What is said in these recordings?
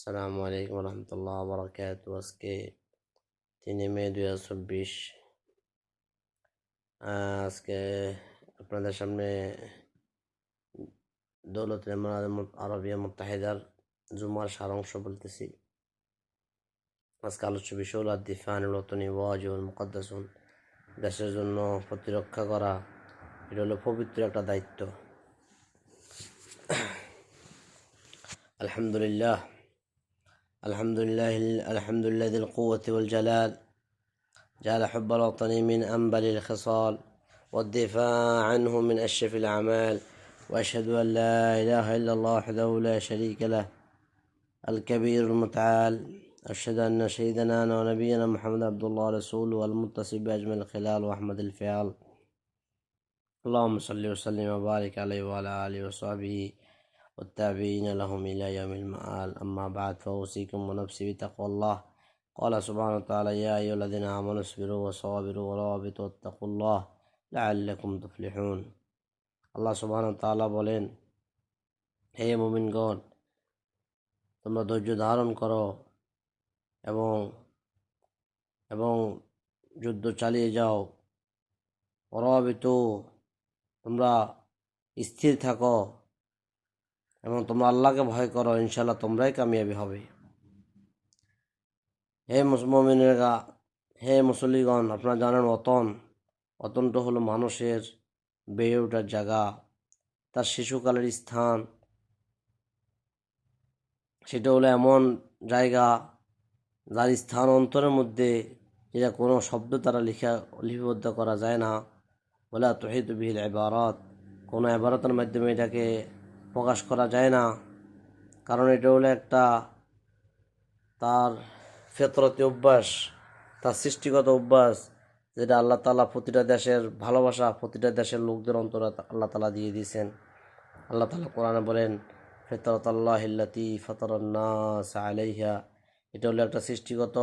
আসসালামু আলাইকুম রহমতুল্লাহ বরকাত আজকে তিনে মে দুই হাজার চব্বিশ আজকে আপনাদের সামনে দৌলত আরবিয়া মুতাহিদার জুমার সারাংশ বলতেছি। আজকে আলোচ্য বিষয় হল দিফানুল ওতনি ওয়াজুল মুকদ্দাসুন দেশের জন্য প্রতিরক্ষা করা। এটা হলো পবিত্র একটা দায়িত্ব। আলহামদুলিল্লাহ। الحمد لله الحمد لله ذي القوة والجلال. جعل حب الوطن من أنبل الخصال والدفاع عنه من أشرف الأعمال. وأشهد أن لا إله إلا الله وحده لا شريك له الكبير المتعال. أشهد أن سيدنا ونبينا محمد عبد الله رسوله والمتصل بأجمل الخلال وأحمد الفعال. اللهم صل وسلم وبارك عليه وعلى آله وصحبه والتابعين لهم إلى يوم المآل أما بعد فأوصيكم ونفسي بتقوى الله قال سبحانه وتعالى يا أيها الذين آمنوا اصبروا وصابروا ورابطوا واتقوا الله لعلكم تفلحون আল্লাহ সুবহান তাআলা বলেন হে মুমিনগণ তোমরা ধৈর্য ধারণ করো এবং এবং যুদ্ধ চালিয়ে যাও অরবিত তোমরা স্থির থাকো এবং তোমরা আল্লাহকে ভয় করো ইনশাল্লাহ তোমরাই কামিয়াবি হবে। হে মুসলিমেরা হে মুসলিগণ আপনারা জানেন অতন অতনটা হলো মানুষের বেড়ে ওঠার জায়গা, তার শিশুকালের স্থান। সেটা হলো এমন জায়গা, যার স্থান অন্তরের মধ্যে যেটা কোনো শব্দ তারা লিখা, লিপিবদ্ধ করা যায় না। বলে তহিদ বিহিল এবারত কোনো এবারতের মাধ্যমে এটাকে প্রকাশ করা যায় না। কারণ এটা হলো একটা তার ফেতরতি অভ্যাস, তার সৃষ্টিগত অভ্যাস, যেটা আল্লাহ তালা প্রতিটা দেশের ভালোবাসা, প্রতিটা দেশের লোকদের অন্তর আল্লাহ তালা দিয়ে দিয়েছেন। আল্লাহ তালা কোরআনে বলেন ফেতরত আল্লাহ হিল্লাতি ফতরন্নাস আলাইহা। এটা হলো একটা সৃষ্টিগত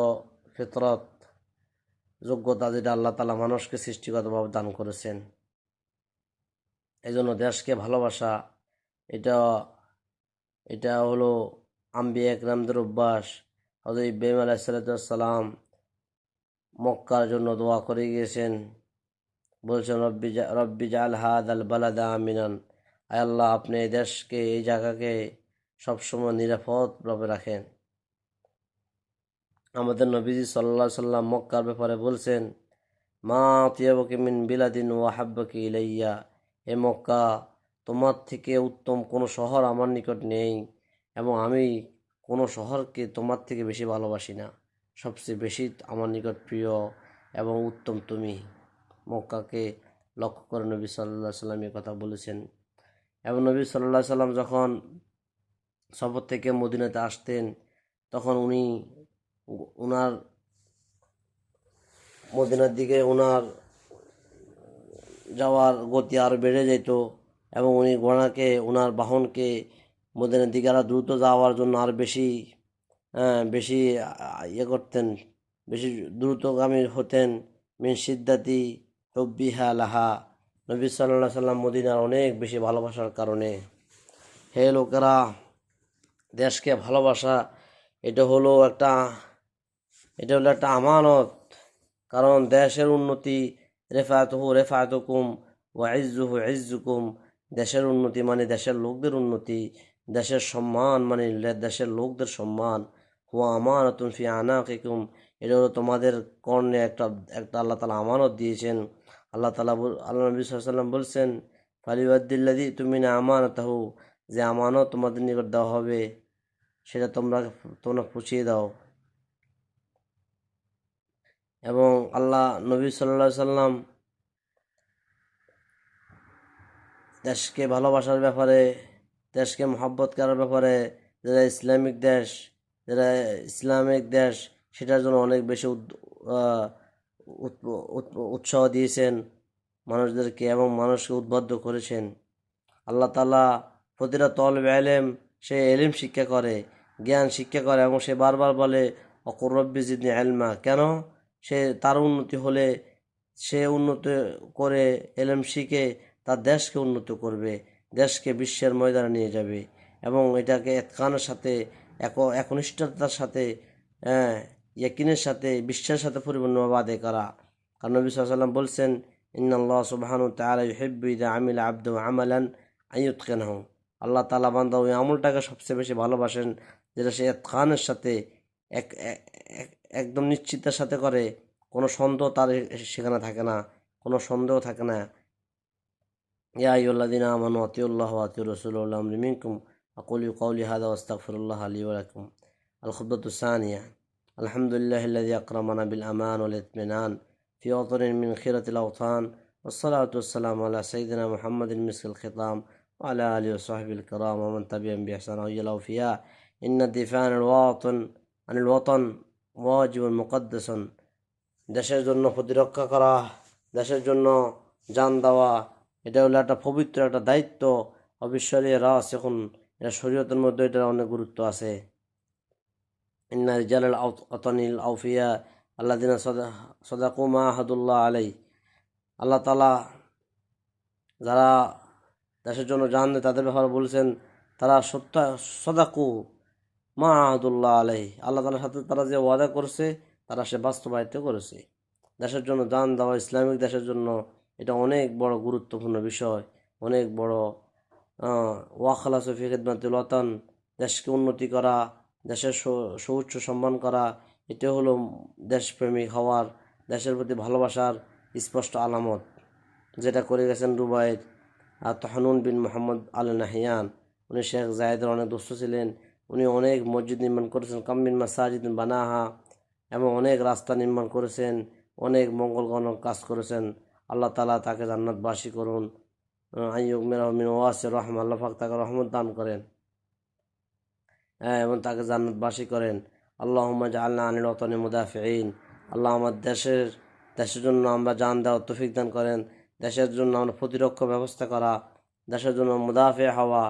ফেতরত, যোগ্যতা যেটা আল্লাহ তালা মানুষকে সৃষ্টিগতভাবে দান করেছেন। এই জন্য দেশকে ভালোবাসা এটা এটা হলো আম্বি একরামদের অভ্যাস। হজরত ইব্রাহিম আলাইসালাম মক্কার জন্য দোয়া করে গিয়েছেন। বলছেন, রব্বি রব্বি জাল হাদ আল বালাদা আমিনান। আয় আল্লাহ, আপনি এই দেশকে, এই জায়গাকে সবসময় নিরাপদভাবে রাখেন। আমাদের নবীজি সাল্লা সাল্লাম মক্কার ব্যাপারে বলছেন, মা তিয়াবকে মিন বিলাদিন ওয়াহাব্বকে ইলাইয়া। এ মক্কা তোমার থেকে উত্তম কোনো শহর আমার নিকট নেই এবং আমি কোনো শহরকে তোমার থেকে বেশি ভালোবাসি না। সবচেয়ে বেশি আমার নিকট প্রিয় এবং উত্তম তুমি। মক্কাকে লক্ষ্য করে নবী সাল্লাহ সাল্লাম এ কথা বলেছেন। এবং নবী সাল্লাহ সাল্লাম যখন সফর থেকে মদিনাতে আসতেন, তখন উনি উনার মদিনার দিকে ওনার যাওয়ার গতি আর বেড়ে যেত। এবং উনি ঘোড়াকে ওনার বাহনকে মদিনার দিকে আরও দ্রুত যাওয়ার জন্য আর বেশি বেশি ইয়ে করতেন, বেশি দ্রুতগামী হতেন। মিন সিদ্ধাতি হব্বিহা লাহা। নবী সাল্লাহ সাল্লাম মদিনার অনেক বেশি ভালোবাসার কারণে। হে লোকেরা, দেশকে ভালোবাসা, এটা হলো একটা, এটা হলো একটা আমানত। কারণ দেশের উন্নতি রেফাতহু রেফাতকুম ওয়াইজুহু ইজ্জুকুম। দেশের উন্নতি মানে দেশের লোকদের উন্নতি, দেশের সম্মান মানে দেশের লোকদের সম্মান। হুয়া আমানতুন ফি আনাকিকুম, এটা হলো তোমাদের কর্ণে একটা একটা আল্লাহ তালা আমানত দিয়েছেন। আল্লাহ তালা আল্লাহ নবী সাল্লাম বলছেন ফালিউদ্দিল্লাদি তুমি না আমানতাহু যে আমানত তোমাদের নিকট দেওয়া হবে, সেটা তোমরা তোমরা পুছিয়ে দাও। এবং আল্লাহ নবী সাল্লা সাল্লাম দেশকে ভালোবাসার ব্যাপারে, দেশকে মহাব্বত করার ব্যাপারে, যারা ইসলামিক দেশ, যারা ইসলামিক দেশ, সেটার জন্য অনেক বেশি উৎসাহ দিয়েছেন মানুষদেরকে এবং মানুষকে উদ্বুদ্ধ করেছেন। আল্লাহ তালা প্রতিটা তলব এলেম সে এলিম শিক্ষা করে, জ্ঞান শিক্ষা করে এবং সে বারবার বলে অকরব্বি জিদনি এলমা কেন? সে তার উন্নতি হলে সে উন্নতি করে এলেম শিখে তার দেশকে উন্নত করবে, দেশকে বিশ্বের ময়দানে নিয়ে যাবে এবং এটাকে এতকানের সাথে, এক, একনিষ্ঠতার সাথে হ্যাঁ ইয়াকিনের সাথে, বিশ্বের সাথে পরিপূর্ণভাবে আদায় করা। কারণ নবী সাল্লাম বলছেন, ইন্নাল্লাহ সুবহানু তাআলা ইউহিব্বু ইযা আমিলা আবদু আমালান আইয়ুতকিনাহু আল্লাহ তালা বান্দা ওই আমলটাকে সবচেয়ে বেশি ভালোবাসেন, যেটা সে খানের সাথে, এক- একদম নিশ্চিতের সাথে করে। কোনো সন্দেহ তার সেখানে থাকে না, কোনো সন্দেহ থাকে না। يا أيها الذين آمنوا أطيعوا الله وأطيعوا الرسول وأولي الأمر منكم أقول قولي هذا وأستغفر الله لي ولكم الخطبة الثانية الحمد لله الذي أكرمنا بالأمان والاطمئنان في وطن من خيرة الأوطان والصلاة والسلام على سيدنا محمد المسك الختام وعلى آله وصحبه الكرام ومن تبعهم بإحسان إلى الأوفياء إن الدفاع عن الوطن عن الوطن واجب مقدس দেশের জন্য প্রতিরক্ষা করা দেশের জন্য জান দেওয়া এটা হলো একটা পবিত্র একটা দায়িত্ব। অবিশ্বরীয় রাস এখন এটা শরীয়তের মধ্যে এটার অনেক গুরুত্ব আছে। ইন্না রিজাল আতনিল আউফিয়া আল্লাহ দিনা সদা, সদাকু মা আহাদুল্লাহ আলাই আল্লাহ তালা যারা দেশের জন্য জান দেয় তাদের ব্যাপারে বলছেন, তারা সত্য, সদাকু মা আহাদুল্লাহ আলাই আল্লাহ তালার সাথে তারা যে ওয়াদা করছে, তারা সে বাস্তবায়িত করেছে। দেশের জন্য দান দেওয়া, ইসলামিক দেশের জন্য এটা অনেক বড় গুরুত্বপূর্ণ বিষয়। অনেক বড় ওয়াখালা সফি খেদমাতুল ওয়াতান, দেশকে উন্নতি করা, দেশের সু- সুউচ্চ সম্মান করা, এটা হলো দেশপ্রেমিক হওয়ার, দেশের প্রতি ভালোবাসার স্পষ্ট আলামত, যেটা করে গেছেন দুবাইয়ের আর তহানুন বিন মোহাম্মদ আল নাহিয়ান। উনি শেখ জায়েদের অনেক দোস্ত ছিলেন। উনি অনেক মসজিদ নির্মাণ করেছেন কাম্বিন মাসাজিদ বানাহা, এবং অনেক রাস্তা নির্মাণ করেছেন, অনেক মঙ্গলগণ কাজ করেছেন। আল্লাহ তালা তাকে জান্নাত জান্নাতবাসী করুন। আইয়ুক মেরাহমিন ওয়াসের রহম আল্লাহ পাক তাকে রহমত দান করেন। হ্যাঁ এবং তাকে জান্নাত জান্নাতবাসী করেন। আল্লাহ আল্লাহ আনিল মুদাফে মুদাফিন আল্লাহ আমার দেশের দেশের জন্য আমরা জান দেওয়া তফিক দান করেন। দেশের জন্য আমরা প্রতিরক্ষা ব্যবস্থা করা। দেশের জন্য মুদাফে হওয়া।